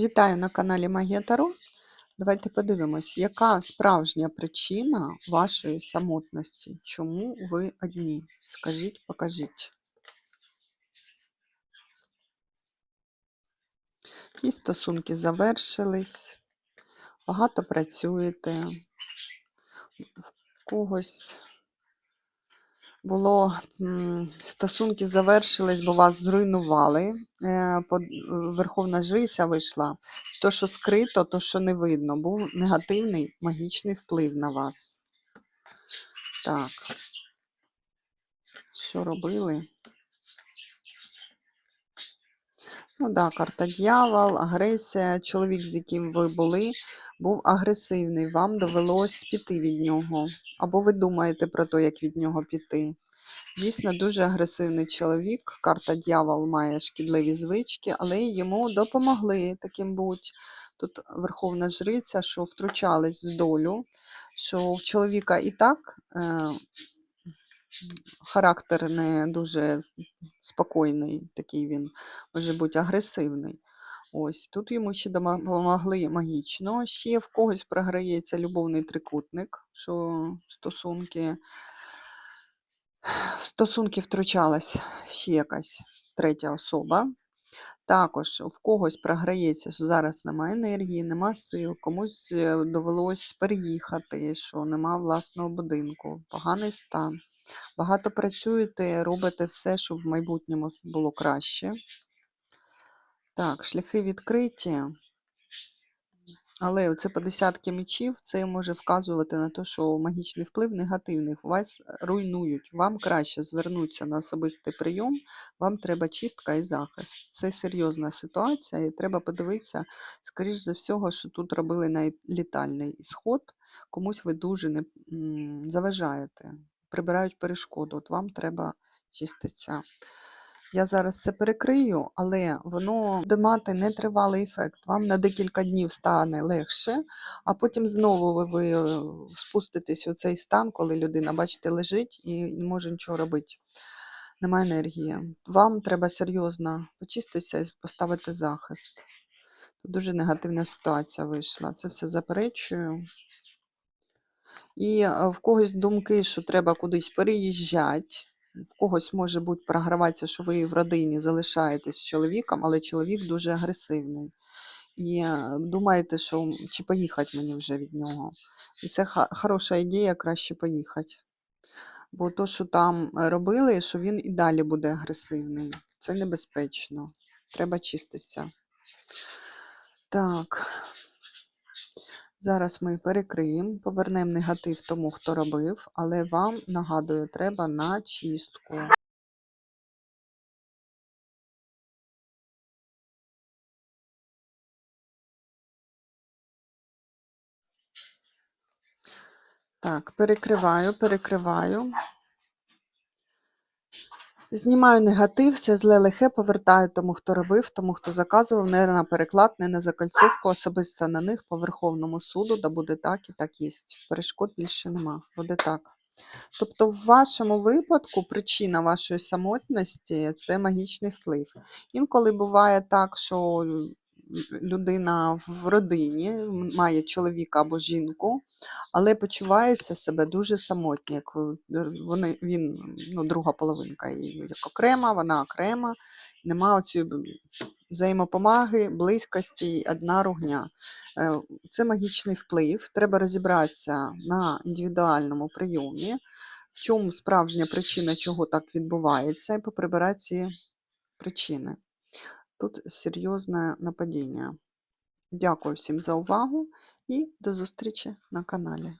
Вітаю на каналі Магія Таро. Давайте подивимось, яка справжня причина вашої самотності? Чому ви одні? Скажіть, покажіть. Ті стосунки завершились, багато працюєте, в когось було стосунки завершились, бо вас зруйнували. Е, Верховна Жриця вийшла. То, що скрито, то, що не видно. Був негативний магічний вплив на вас. Так. Що робили? Ну да, карта дьявол, агресія. Чоловік, з яким ви були, був агресивний. Вам довелось піти від нього. Або ви думаєте про те, як від нього піти. Дійсно, дуже агресивний чоловік. Карта дьявол має шкідливі звички, але йому допомогли таким будь. Тут Верховна Жриця, що втручались в долю, що в чоловіка і так е, характер не дуже спокійний, такий він може бути агресивний. Ось тут йому ще допомогли магічно. Ще в когось програється любовний трикутник, що стосунки в стосунки втручалась ще якась третя особа. Також в когось програється, що зараз немає енергії, нема сил, комусь е, довелось переїхати, що нема власного будинку, поганий стан. Багато працюєте, робите все, щоб в майбутньому було краще. Так, шляхи відкриті. Але оце по десятки мечів, це може вказувати на те, що магічний вплив негативний. Вас руйнують. Вам краще звернутися на особистий прийом, вам треба чистка і захист. Це серйозна ситуація, і треба подивитися, скоріш за всього, що тут робили на літальний ісход. Комусь ви дуже не заважаєте, прибирають перешкоду. От вам треба чиститися. Я зараз це перекрию, але воно буде мати нетривалий ефект. Вам на декілька днів стане легше, а потім знову ви, е, спуститесь у цей стан, коли людина, бачите, лежить і не може нічого робити. Немає енергії. Вам треба серйозно почиститися і поставити захист. Дуже негативна ситуація вийшла. Це все заперечую. І е, в когось думки, що треба кудись переїжджати. В когось може бути програватися, що ви в родині залишаєтесь з чоловіком, але чоловік дуже агресивний. І е, думаєте, що чи поїхати мені вже від нього. І це хороша ідея, краще поїхати. Бо то, що там робили, що він і далі буде агресивний. Це небезпечно. Треба чиститися. Так. Зараз ми перекриємо, повернемо негатив тому, хто робив, але вам, нагадую, треба на чистку. Так, перекриваю, перекриваю. Знімаю негатив, все зле лихе, повертаю тому, хто робив, тому, хто заказував, не на переклад, не на закальцовку, особисто на них по Верховному суду, да буде так і так єсть. Перешкод більше нема. Буде так. Тобто, в вашому випадку причина вашої самотності це магічний вплив. Інколи буває так, що людина в родині має чоловіка або жінку, але почувається себе дуже самотньо. Як вони, він, ну, друга половинка як окрема, вона окрема, нема оцієї взаємопомаги, близькості, одна ругня. Е, це магічний вплив. Треба розібратися на індивідуальному прийомі, в чому справжня причина, чого так відбувається, і поприбирати ці причини. Тут серйозне нападіння. Дякую всім за увагу і до зустрічі на каналі.